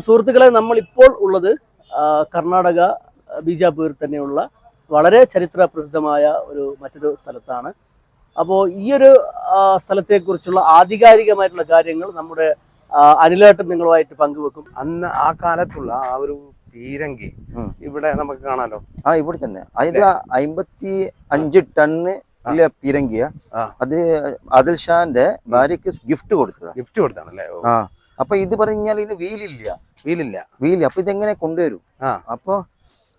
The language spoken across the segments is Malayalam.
അപ്പൊ സുഹൃത്തുക്കളെ നമ്മൾ ഇപ്പോൾ ഉള്ളത് കർണാടക ബീജാപൂരിൽ തന്നെയുള്ള വളരെ ചരിത്ര പ്രസിദ്ധമായ ഒരു മറ്റൊരു സ്ഥലത്താണ്. അപ്പോൾ ഈ ഒരു സ്ഥലത്തെക്കുറിച്ചുള്ള ആധികാരികമായിട്ടുള്ള കാര്യങ്ങൾ നമ്മുടെ അനിലേട്ടൻ നിങ്ങളുമായിട്ട് പങ്കുവെക്കും. അന്ന് ആ കാലത്തുള്ള ആ ഒരു പീരങ്കി ഇവിടെ നമുക്ക് കാണാലോ? ആ ഇവിടെ തന്നെ. അതിൽ അമ്പത്തി അഞ്ച് ടണ്ണ് പിരങ്കിയ. അത് ആദിൽ ഷാന്റെ ഭാര്യക്ക് ഗിഫ്റ്റ് കൊടുത്തതാ. ഗിഫ്റ്റ് കൊടുത്താണല്ലേ ആ. അപ്പൊ ഇത് പറഞ്ഞാൽ ഇതിന് വീലില്ല. വീലില്ല. വീൽ അപ്പൊ ഇതെങ്ങനെ കൊണ്ടുവരും. അപ്പൊ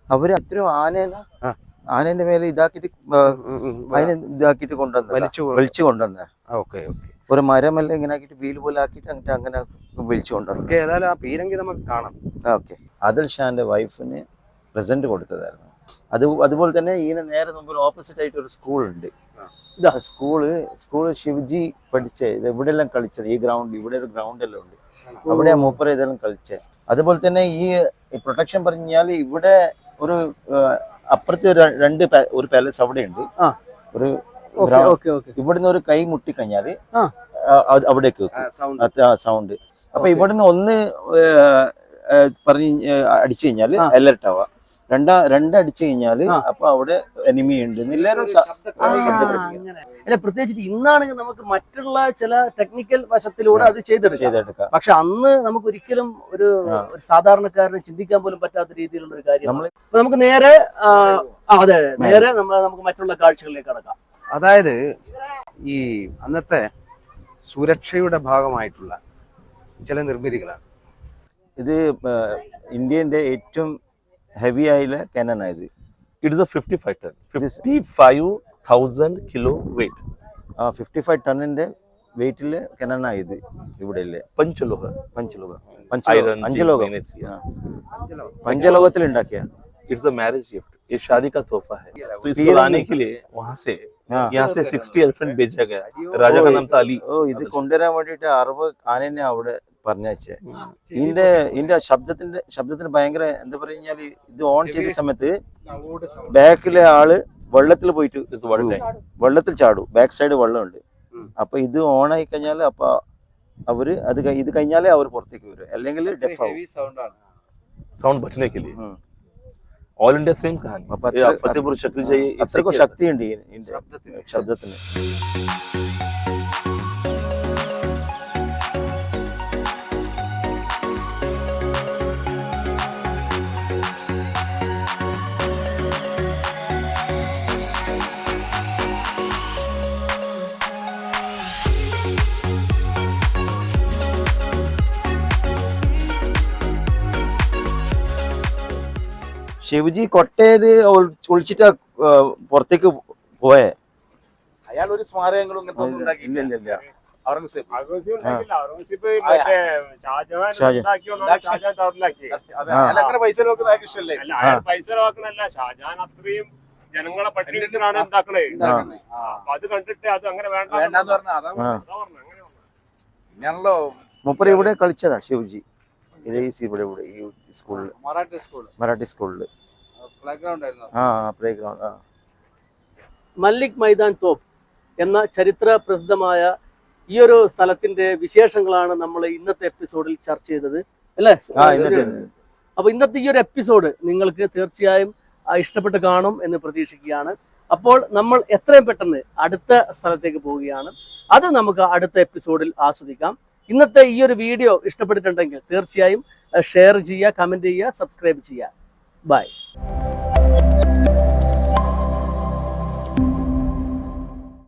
അവർ അത്രയും ആനേന. ആനേന്റെ മേലെ ഇതാക്കിട്ട് അതിനെ ഇതാക്കിട്ട് കൊണ്ടുവന്ന വലിച്ചു കൊണ്ടുവന്ന ഓക്കെ ഓക്കെ. ഒരു മരമെല്ലാം ഇങ്ങനെ ആക്കിയിട്ട് വീൽ പോലെ ആക്കിയിട്ട് അങ്ങോട്ട് അങ്ങനെ വലിച്ചു കൊണ്ടുവന്നു ഏതായാലും ആ പീരങ്കി നമുക്ക് കാണാം. ഓക്കെ. ആദിൽ ഷാന്റെ വൈഫിന് പ്രസന്റ് കൊടുത്തതായിരുന്നു. അത് അതുപോലെ തന്നെ ഇതിന് നേരെ മുമ്പിൽ ഓപ്പോസിറ്റ് ആയിട്ട് ഒരു സ്കൂൾ ഉണ്ട്. ആ. ഇതാ. സ്കൂൾ സ്കൂൾ ശിവജി പഠിച്ച. ഇത് ഇവിടെ എല്ലാം കളിച്ചത്. ഈ ഗ്രൗണ്ട് ഇവിടെ ഒരു ഗ്രൗണ്ട് എല്ലാം ഉണ്ട്. അവിടെ മൂപ്പര ഇതെല്ലാം കളിച്ചത് അതുപോലെ തന്നെ ഈ പ്രൊട്ടക്ഷൻ പറഞ്ഞാൽ ഇവിടെ ഒരു അപ്പുറത്തെ ഒരു രണ്ട് ഒരു പാലസ് അവിടെ ഉണ്ട് ആ. ഒരു ഓക്കെ ground- ഓക്കെ ഓക്കെ. ഇവിടുന്ന് ഒരു കൈ മുട്ടിക്കഴിഞ്ഞാൽ അവിടേക്ക് സൗണ്ട് അപ്പൊ ഇവിടുന്ന് ഒന്ന് പറഞ്ഞ് അടിച്ചു കഴിഞ്ഞാൽ അലർട്ട് ആവാ രണ്ടാ രണ്ട് അടിച്ചു കഴിഞ്ഞാൽ. അപ്പൊ അവിടെ എനിമി ഉണ്ട്. എല്ലാവരും അല്ല പ്രത്യേകിച്ച് ഇന്നാണെങ്കിൽ നമുക്ക് മറ്റുള്ള ചില ടെക്നിക്കൽ വശത്തിലൂടെ അത് ചെയ്തെടുക്കാം. പക്ഷെ അന്ന് നമുക്ക് ഒരിക്കലും ഒരു ഒരു സാധാരണക്കാരന് ചിന്തിക്കാൻ പോലും പറ്റാത്ത രീതിയിലുള്ള ഒരു കാര്യം നമുക്ക് നേരെ അതെ. നേരെ നമ്മൾ നമുക്ക് മറ്റുള്ള കാഴ്ചകളിലേക്ക് കടക്കാം. അതായത് ഈ അന്നത്തെ സുരക്ഷയുടെ ഭാഗമായിട്ടുള്ള ചില നിർമ്മിതികളാണ്. ഇത് ഇന്ത്യന്റെ ഏറ്റവും हेवी आयल है cannon oil it is a 55 ton 55000 kilo weight. Fifty five ಟನ್ನಿಂದ ವೆಯ್ಟಿಲ್ಲೇ ಕೆನನ ಇದೆ ಇವಿಡೆಲ್ಲೇ ಪಂಚಲೋಹ ಪಂಚಲೋಹ Iron की पंच लोग किया। पंचलोग तिल इंडा किया। इट्स अ मैरिज गिफ्ट ये शादी का तोहफा है। तो इसको लाने के लिए वहाँ से यहाँ से 60 एलिफेंट भेजा गया राजा का नाम था अली ഓ ഇത് കൊണ്ടുവരാൻ വേണ്ടിട്ട് അറുപത് ആനനെ അവിടെ പറഞ്ഞേ ഇതിന്റെ ഇതിന്റെ ശബ്ദത്തിന്റെ ശബ്ദത്തിന് ഭയങ്കര എന്താ പറഞ്ഞാല് ഇത് ഓൺ ചെയ്ത സമയത്ത് ബാക്കിലെ ആള് വെള്ളത്തിൽ പോയിട്ട് It's one time. വെള്ളത്തിൽ ചാടും ബാക്ക് സൈഡ് വെള്ളമുണ്ട് ഉം. അപ്പൊ ഇത് ഓൺ ആയി കഴിഞ്ഞാൽ അപ്പൊ അവര് അത് കഴി- ഇത് കഴിഞ്ഞാലേ അവർ പുറത്തേക്ക് വരും അല്ലെങ്കിൽ ഡെഫ് ആവും साउंड बचने के लिए ഉം. ऑल इंडिया सेम कहानी फतेहपुर शक्ति चाहिए शक्ति इंडिया शब्द में ശിവജി കൊട്ടയിൽ ഒളിച്ചിട്ടാ പുറത്തേക്ക് പോയേ. അയാൾ ഒരു സ്മാരകങ്ങളും ഇല്ല ഇല്ല ഔറംഗസേബ്. പൈസ ഷാജഹാൻ അത്രയും ജനങ്ങളെ പട്ടിണിയിലാണ് ഉണ്ടാക്കണേ. അപ്പൊ അത് കണ്ടിട്ട് അത് അങ്ങനെ വേണ്ട വേണ്ടാന്ന് പറഞ്ഞാ. അതാ ആ അതാ പറഞ്ഞെ, അങ്ങനെ പറഞ്ഞു. പിന്നെയാണല്ലോ മൂപ്പര് ഇവിടെ കളിച്ചതാ ശിവജി? ഇതേ ഇവിടെ ഇവിടെ ഈ സ്കൂളിൽ മറാഠി സ്കൂളിൽ മറാഠി സ്കൂളിൽ ആയിരുന്നു ആ പ്ലേ ഗ്രൗണ്ട് ആ. മല്ലിക് മൈതാൻ തോപ്പ് എന്ന ചരിത്ര പ്രസിദ്ധമായ ഈ ഒരു സ്ഥലത്തിന്റെ വിശേഷങ്ങളാണ് നമ്മൾ ഇന്നത്തെ എപ്പിസോഡിൽ ചർച്ച ചെയ്തത്. അല്ലേ? ആ ഇന്നത്തെ അപ്പൊ ഇന്നത്തെ ഈ ഒരു എപ്പിസോഡ് നിങ്ങൾക്ക് തീർച്ചയായും ഇഷ്ടപ്പെട്ട് കാണും എന്ന് പ്രതീക്ഷിക്കുകയാണ്. അപ്പോൾ നമ്മൾ എത്രയും പെട്ടെന്ന് അടുത്ത സ്ഥലത്തേക്ക് പോവുകയാണ്. അത് നമുക്ക് അടുത്ത എപ്പിസോഡിൽ ആസ്വദിക്കാം. ഇന്നത്തെ ഈ ഒരു വീഡിയോ ഇഷ്ടപ്പെട്ടിട്ടുണ്ടെങ്കിൽ തീർച്ചയായും ഷെയർ ചെയ്യുക കമന്റ് ചെയ്യുക സബ്സ്ക്രൈബ് ചെയ്യുക. Bye.